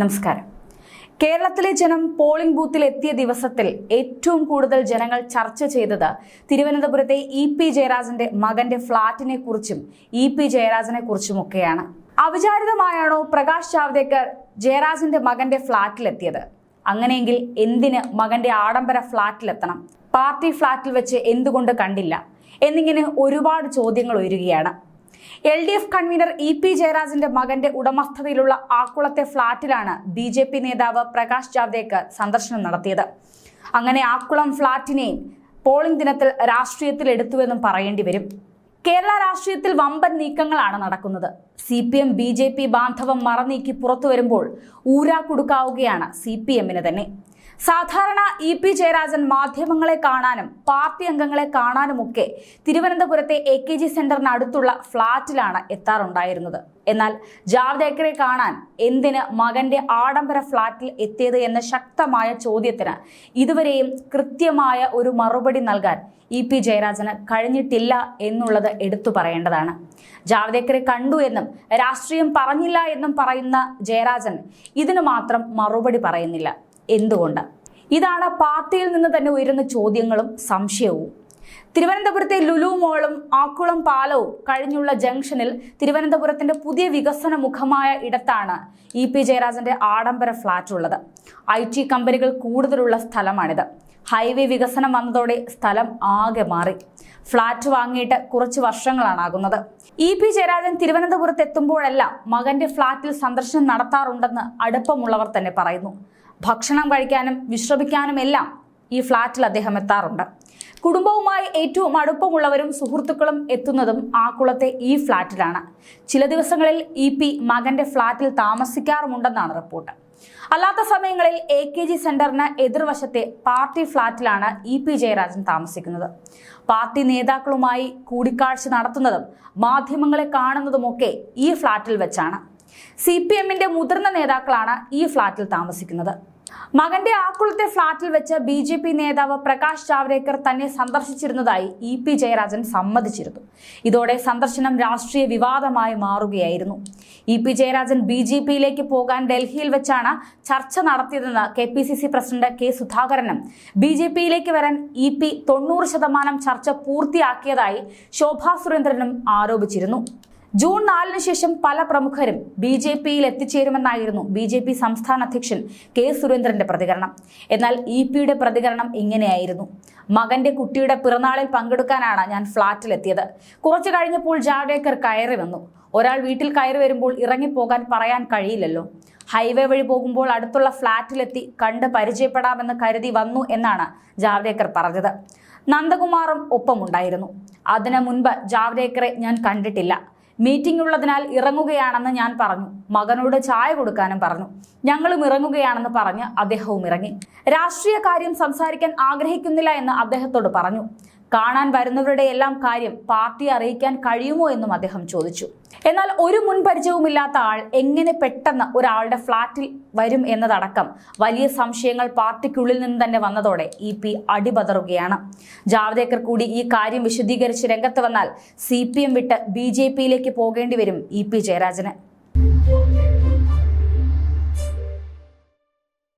നമസ്കാരം. കേരളത്തിലെ ജനം പോളിംഗ് ബൂത്തിൽ എത്തിയ ദിവസത്തിൽ ഏറ്റവും കൂടുതൽ ജനങ്ങൾ ചർച്ച ചെയ്തത് തിരുവനന്തപുരത്തെ ഇ പി ജയരാജന്റെ മകന്റെ ഫ്ളാറ്റിനെ കുറിച്ചും ഇ പി ജയരാജനെ കുറിച്ചുമൊക്കെയാണ്. അവിചാരിതമായാണോ പ്രകാശ് ജാവ്ദേക്കർ ജയരാജന്റെ മകന്റെ ഫ്ളാറ്റിലെത്തിയത്? അങ്ങനെയെങ്കിൽ എന്തിന് മകന്റെ ആഡംബര ഫ്ളാറ്റിലെത്തണം? പാർട്ടി ഫ്ളാറ്റിൽ വെച്ച് എന്തുകൊണ്ട് കണ്ടില്ല? എന്നിങ്ങനെ ഒരുപാട് ചോദ്യങ്ങൾ ഉയരുകയാണ്. L D F convenor E P ജയരാജന്റെ മകന്റെ ഉടമസ്ഥതയിലുള്ള ആക്കുളത്തെ ഫ്ളാറ്റിലാണ് ബി ജെ പി നേതാവ് പ്രകാശ് ജാവ്ദേക്കർ സന്ദർശനം നടത്തിയത്. അങ്ങനെ ആക്കുളം ഫ്ളാറ്റിനെയും പോളിംഗ് ദിനത്തിൽ രാഷ്ട്രീയത്തിൽ എടുത്തുവെന്നും പറയേണ്ടി വരും. കേരള രാഷ്ട്രീയത്തിൽ വമ്പൻ നീക്കങ്ങളാണ് നടക്കുന്നത്. C P M B J P ബാന്ധവം മറനീക്കി പുറത്തു വരുമ്പോൾ ഊരാ കൊടുക്കാവുകയാണ് സി പി എമ്മിന് തന്നെ. സാധാരണ ഇ പി ജയരാജൻ മാധ്യമങ്ങളെ കാണാനും പാർട്ടി അംഗങ്ങളെ കാണാനുമൊക്കെ തിരുവനന്തപുരത്തെ എ കെ ജി സെന്ററിനടുത്തുള്ള ഫ്ളാറ്റിലാണ് എത്താറുണ്ടായിരുന്നത്. എന്നാൽ ജാവ്ദേക്കറെ കാണാൻ എന്തിന് മകന്റെ ആഡംബര ഫ്ളാറ്റിൽ എത്തിയത് എന്ന ശക്തമായ ചോദ്യത്തിന് ഇതുവരെയും കൃത്യമായ ഒരു മറുപടി നൽകാൻ ഇ പി ജയരാജന് കഴിഞ്ഞിട്ടില്ല എന്നുള്ളത് എടുത്തു പറയേണ്ടതാണ്. ജാവ്ദേക്കറെ കണ്ടു എന്നും രാഷ്ട്രീയം പറഞ്ഞില്ല എന്നും പറയുന്ന ജയരാജൻ ഇതിനു മാത്രം മറുപടി പറയുന്നില്ല. എന്തുകൊണ്ട്? ഇതാണ് പാർട്ടിയിൽ നിന്ന് തന്നെ ഉയരുന്ന ചോദ്യങ്ങളും സംശയവും. തിരുവനന്തപുരത്തെ ലുലു മോളും ആക്കുളം പാലവും കഴിഞ്ഞുള്ള ജംഗ്ഷനിൽ തിരുവനന്തപുരത്തിന്റെ പുതിയ വികസന മുഖമായ ഇടത്താണ് ഇ പി ജയരാജന്റെ ആഡംബര ഫ്ളാറ്റ് ഉള്ളത്. ഐ ടി കമ്പനികൾ കൂടുതലുള്ള സ്ഥലമാണിത്. ഹൈവേ വികസനം വന്നതോടെ സ്ഥലം ആകെ മാറി. ഫ്ളാറ്റ് വാങ്ങിയിട്ട് കുറച്ച് വർഷങ്ങളാണാകുന്നത് ഇ പി ജയരാജൻ തിരുവനന്തപുരത്ത് എത്തുമ്പോഴെല്ലാം മകന്റെ ഫ്ളാറ്റിൽ സന്ദർശനം നടത്താറുണ്ടെന്ന് അടുപ്പമുള്ളവർ തന്നെ പറയുന്നു. ഭക്ഷണം കഴിക്കാനും വിശ്രമിക്കാനും എല്ലാം ഈ ഫ്ളാറ്റിൽ അദ്ദേഹം എത്താറുണ്ട്. കുടുംബവുമായി ഏറ്റവും അടുപ്പമുള്ളവരും സുഹൃത്തുക്കളും എത്തുന്നതും ആക്കുളത്തെ ഈ ഫ്ളാറ്റിലാണ് ചില ദിവസങ്ങളിൽ ഇ പി മകന്റെ ഫ്ളാറ്റിൽ താമസിക്കാറുമുണ്ടെന്നാണ് റിപ്പോർട്ട്. അല്ലാത്ത സമയങ്ങളിൽ എ കെ ജി സെന്ററിന് എതിർവശത്തെ പാർട്ടി ഫ്ളാറ്റിലാണ് ഇ പി ജയരാജൻ താമസിക്കുന്നത്. പാർട്ടി നേതാക്കളുമായി കൂടിക്കാഴ്ച നടത്തുന്നതും മാധ്യമങ്ങളെ കാണുന്നതുമൊക്കെ ഈ ഫ്ളാറ്റിൽ വെച്ചാണ്. സി പി എമ്മിന്റെ മുതിർന്ന നേതാക്കളാണ് ഈ ഫ്ളാറ്റിൽ താമസിക്കുന്നത്. മകന്റെ ആക്കുളത്തെ ഫ്ളാറ്റിൽ വെച്ച് ബി ജെ പി നേതാവ് പ്രകാശ് ജാവ്ദേക്കർ തന്നെ സന്ദർശിച്ചിരുന്നതായി ഇ പി ജയരാജൻ സമ്മതിച്ചിരുന്നു. ഇതോടെ സന്ദർശനം രാഷ്ട്രീയ വിവാദമായി മാറുകയായിരുന്നു. E P Jayarajan B J പിയിലേക്ക് പോകാൻ ഡൽഹിയിൽ വെച്ചാണ് ചർച്ച നടത്തിയതെന്ന് K P C C president K സുധാകരനും ബി ജെ പിയിലേക്ക് വരാൻ ഇ പി തൊണ്ണൂറ് ശതമാനം ചർച്ച പൂർത്തിയാക്കിയതായി ശോഭാ സുരേന്ദ്രനും ആരോപിച്ചിരുന്നു. ജൂൺ നാലിന് ശേഷം പല പ്രമുഖരും ബി ജെ പിയിൽ എത്തിച്ചേരുമെന്നായിരുന്നു ബി ജെ പി സംസ്ഥാന അധ്യക്ഷൻ കെ സുരേന്ദ്രന്റെ പ്രതികരണം. എന്നാൽ ഇ പിയുടെ പ്രതികരണം ഇങ്ങനെയായിരുന്നു. മകന്റെ കുട്ടിയുടെ പിറന്നാളിൽ പങ്കെടുക്കാനാണ് ഞാൻ ഫ്ളാറ്റിലെത്തിയത്. കുറച്ചു കഴിഞ്ഞപ്പോൾ ജാവ്ദേക്കർ കയറി വന്നു. ഒരാൾ വീട്ടിൽ കയറി വരുമ്പോൾ ഇറങ്ങിപ്പോകാൻ പറയാൻ കഴിയില്ലല്ലോ. ഹൈവേ വഴി പോകുമ്പോൾ അടുത്തുള്ള ഫ്ളാറ്റിലെത്തി കണ്ട് പരിചയപ്പെടാമെന്ന് കരുതി വന്നു എന്നാണ് ജാവ്ദേക്കർ പറഞ്ഞത്. നന്ദകുമാറും ഒപ്പമുണ്ടായിരുന്നു. അതിനു മുൻപ് ജാവ്ദേക്കറെ ഞാൻ കണ്ടിട്ടില്ല. മീറ്റിംഗ് ഉള്ളതിനാൽ ഇറങ്ങുകയാണെന്ന് ഞാൻ പറഞ്ഞു. മകനോട് ചായ കൊടുക്കാനും പറഞ്ഞു. ഞങ്ങളും ഇറങ്ങുകയാണെന്ന് പറഞ്ഞ് അദ്ദേഹവും ഇറങ്ങി. രാഷ്ട്രീയ കാര്യം സംസാരിക്കാൻ ആഗ്രഹിക്കുന്നില്ല എന്ന് അദ്ദേഹത്തോട് പറഞ്ഞു. കാണാൻ വരുന്നവരുടെ എല്ലാം കാര്യം പാർട്ടി അറിയിക്കാൻ കഴിയുമോ എന്നും അദ്ദേഹം ചോദിച്ചു. എന്നാൽ ഒരു മുൻപരിചയവുമില്ലാത്ത ആൾ എങ്ങനെ പെട്ടെന്ന് ഒരാളുടെ ഫ്ളാറ്റിൽ വരും എന്നതടക്കം വലിയ സംശയങ്ങൾ പാർട്ടിക്കുള്ളിൽ നിന്ന് തന്നെ വന്നതോടെ ഇ പി അടിപതറുകയാണ്. ജാവ്ദേക്കർ കൂടി ഈ കാര്യം വിശദീകരിച്ച് രംഗത്ത് വന്നാൽ സി പി എം വിട്ട് ബി ജെ പിയിലേക്ക് പോകേണ്ടി വരും ഇ പി ജയരാജന്.